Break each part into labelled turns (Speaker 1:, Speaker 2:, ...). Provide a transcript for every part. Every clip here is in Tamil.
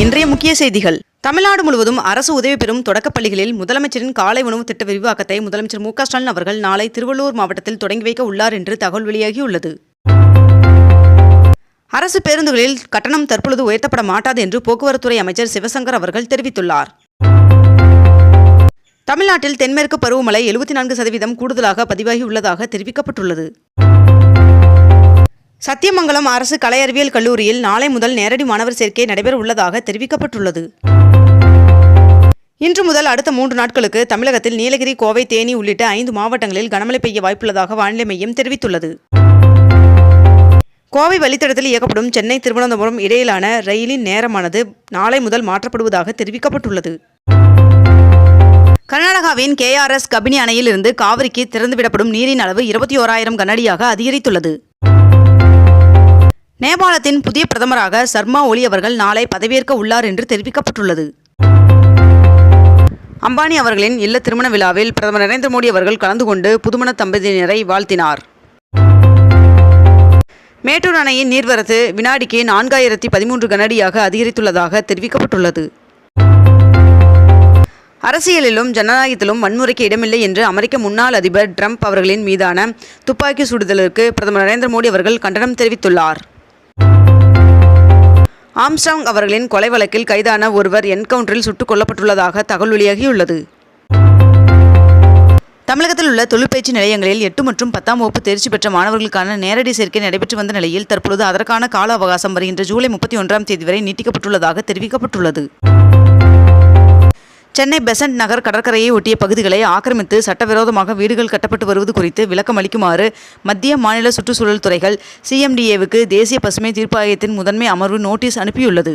Speaker 1: இன்றைய முக்கிய செய்திகள். தமிழ்நாடு முழுவதும் அரசு உதவி பெறும் தொடக்கப்பள்ளிகளில் முதலமைச்சரின் காலை உணவு திட்ட விரிவாக்கத்தை முதலமைச்சர் மு ஸ்டாலின் அவர்கள் நாளை திருவள்ளூர் மாவட்டத்தில் தொடங்கி வைக்க உள்ளார் என்று தகவல் வெளியாகியுள்ளது. அரசு பேருந்துகளில் கட்டணம் தற்பொழுது உயர்த்தப்பட மாட்டாது என்று போக்குவரத்துறை அமைச்சர் சிவசங்கர் அவர்கள் தெரிவித்துள்ளார். தமிழ்நாட்டில் தென்மேற்கு பருவமழை எழுபத்தி நான்கு சதவீதம் கூடுதலாக பதிவாகியுள்ளதாக தெரிவிக்கப்பட்டுள்ளது. சத்தியமங்கலம் அரசு கலை அறிவியல் கல்லூரியில் நாளை முதல் நேரடி மாணவர் சேர்க்கை நடைபெற உள்ளதாக தெரிவிக்கப்பட்டுள்ளது. இன்று முதல் அடுத்த மூன்று நாட்களுக்கு தமிழகத்தில் நீலகிரி கோவை தேனி உள்ளிட்ட ஐந்து மாவட்டங்களில் கனமழை பெய்ய வாய்ப்புள்ளதாக வானிலை மையம் தெரிவித்துள்ளது. கோவை வழித்தடத்தில் இயக்கப்படும் சென்னை திருவனந்தபுரம் இடையிலான ரயிலின் நேரமானது நாளை முதல் மாற்றப்படுவதாக தெரிவிக்கப்பட்டுள்ளது. கர்நாடகாவின் கேஆர்எஸ் கபினி அணையிலிருந்து காவிரிக்கு திறந்துவிடப்படும் நீரின் அளவு இருபத்தி ஓராயிரம் கனஅடியாக அதிகரித்துள்ளது. நேபாளத்தின் புதிய பிரதமராக சர்மா ஒலி அவர்கள் நாளை பதவியேற்க உள்ளார் என்று தெரிவிக்கப்பட்டுள்ளது. அம்பானி அவர்களின் இல்ல திருமண விழாவில் பிரதமர் நரேந்திர மோடி அவர்கள் கலந்து கொண்டு புதுமண தம்பதியினரை வாழ்த்தினார். மேட்டூர் அணையின் நீர்வரத்து வினாடிக்கு நான்காயிரத்தி பதிமூன்று கனடியாக அதிகரித்துள்ளதாக தெரிவிக்கப்பட்டுள்ளது. அரசியலிலும் ஜனநாயகத்திலும் வன்முறைக்கு இடமில்லை என்று அமெரிக்க முன்னாள் அதிபர் ட்ரம்ப் அவர்களின் மீதான துப்பாக்கி சுடுதலுக்கு பிரதமர் நரேந்திர மோடி அவர்கள் கண்டனம் தெரிவித்துள்ளார். ஆம்ஸ்டாங் அவர்களின் கொலை வழக்கில் கைதான ஒருவர் என்கவுண்டரில் சுட்டுக் கொல்லப்பட்டுள்ளதாக தகவல் வெளியாகியுள்ளது. தமிழகத்தில் உள்ள தொழிற்பயிற்சி நிலையங்களில் எட்டு மற்றும் பத்தாம் வகுப்பு தேர்ச்சி பெற்ற மாணவர்களுக்கான நேரடி சேர்க்கை நடைபெற்று வந்த நிலையில் தற்பொழுது அதற்கான கால அவகாசம் வருகின்ற ஜூலை முப்பத்தி ஒன்றாம் தேதி வரை நீட்டிக்கப்பட்டுள்ளதாக தெரிவிக்கப்பட்டுள்ளது. சென்னை பெசன்ட் நகர் கடற்கரையை ஒட்டிய பகுதிகளை ஆக்கிரமித்து சட்டவிரோதமாக வீடுகள் கட்டப்பட்டு வருவது குறித்து விளக்கம் அளிக்குமாறு மத்திய மாநில சுற்றுச்சூழல் துறைகள் சிஎம்டிஏவுக்கு தேசிய பசுமை தீர்ப்பாயத்தின் முதன்மை அமர்வு நோட்டீஸ் அனுப்பியுள்ளது.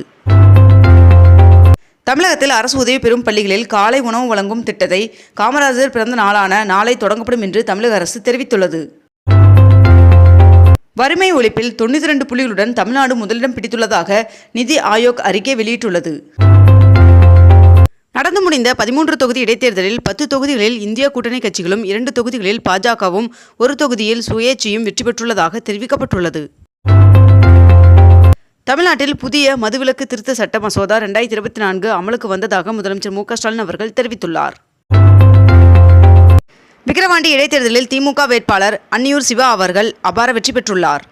Speaker 1: தமிழகத்தில் அரசு உதவி பெறும் பள்ளிகளில் காலை உணவு வழங்கும் திட்டத்தை காமராஜர் பிறந்த நாளான நாளை தொடங்கப்படும் என்று தமிழக அரசு தெரிவித்துள்ளது. வறுமை ஒழிப்பில் தொண்ணூற்றி ரெண்டு புள்ளிகளுடன் தமிழ்நாடு முதலிடம் பிடித்துள்ளதாக நிதி ஆயோக் அறிக்கை வெளியிட்டுள்ளது. நடந்து முடிந்த பதிமூன்று தொகுதி இடைத்தேர்தலில் பத்து தொகுதிகளில் இந்திய கூட்டணி கட்சிகளும் இரண்டு தொகுதிகளில் பாஜகவும் ஒரு தொகுதியில் சுயேட்சையும் வெற்றி பெற்றுள்ளதாக தெரிவிக்கப்பட்டுள்ளது. தமிழ்நாட்டில் புதிய மதுவிலக்கு திருத்த சட்ட மசோதா ரெண்டாயிரத்தி இருபத்தி நான்கு அமலுக்கு வந்ததாக முதலமைச்சர் மு ஸ்டாலின் அவர்கள் தெரிவித்துள்ளார். விக்கிரவாண்டி இடைத்தேர்தலில் திமுக வேட்பாளர் அன்னியூர் சிவா அவர்கள் அபார வெற்றி பெற்றுள்ளார்.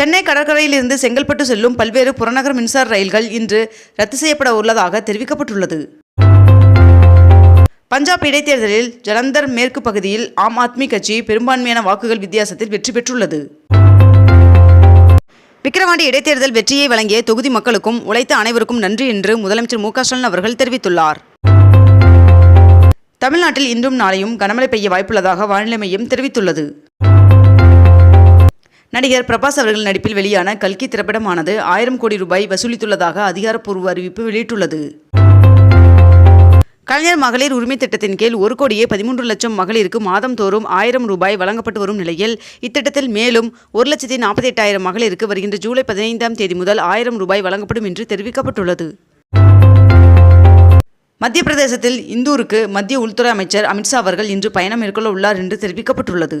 Speaker 1: சென்னை கடற்கரையிலிருந்து செங்கல்பட்டு செல்லும் பல்வேறு புறநகர் மின்சார ரயில்கள் இன்று ரத்து செய்யப்பட உள்ளதாக தெரிவிக்கப்பட்டுள்ளது. பஞ்சாப் இடைத்தேர்தலில் ஜலந்தர் மேற்கு பகுதியில் ஆம் ஆத்மி கட்சி பெரும்பான்மையான வாக்குகள் வித்தியாசத்தில் வெற்றி பெற்றுள்ளது. விக்கிரவாண்டி இடைத்தேர்தல் வெற்றியை வழங்கிய தொகுதி மக்களுக்கும் உழைத்த அனைவருக்கும் நன்றி என்று முதலமைச்சர் மு ஸ்டாலின் அவர்கள் தெரிவித்துள்ளார். தமிழ்நாட்டில் இன்றும் நாளையும் கனமழை பெய்ய வாய்ப்புள்ளதாக வானிலை மையம் தெரிவித்துள்ளது. நடிகர் பிரபாஸ் அவர்கள் நடிப்பில் வெளியான கல்கி திரைப்படமானது ஆயிரம் கோடி ரூபாய் வசூலித்துள்ளதாக அதிகாரப்பூர்வ அறிவிப்பு வெளியிட்டுள்ளது. கலைஞர் மகளிர் உரிமை திட்டத்தின் கீழ் ஒரு கோடியே பதிமூன்று லட்சம் மகளிருக்கு மாதம் தோறும் ஆயிரம் ரூபாய் வழங்கப்பட்டு வரும் நிலையில் இத்திட்டத்தில் மேலும் ஒரு லட்சத்தி நாற்பத்தி எட்டாயிரம் மகளிருக்கு வருகின்ற ஜூலை பதினைந்தாம் தேதி முதல் ஆயிரம் ரூபாய் வழங்கப்படும் என்று தெரிவிக்கப்பட்டுள்ளது. மத்திய பிரதேசத்தில் இந்தூருக்கு மத்திய உள்துறை அமைச்சர் அமித்ஷா அவர்கள் இன்று பயணம் மேற்கொள்ள உள்ளார் என்று தெரிவிக்கப்பட்டுள்ளது.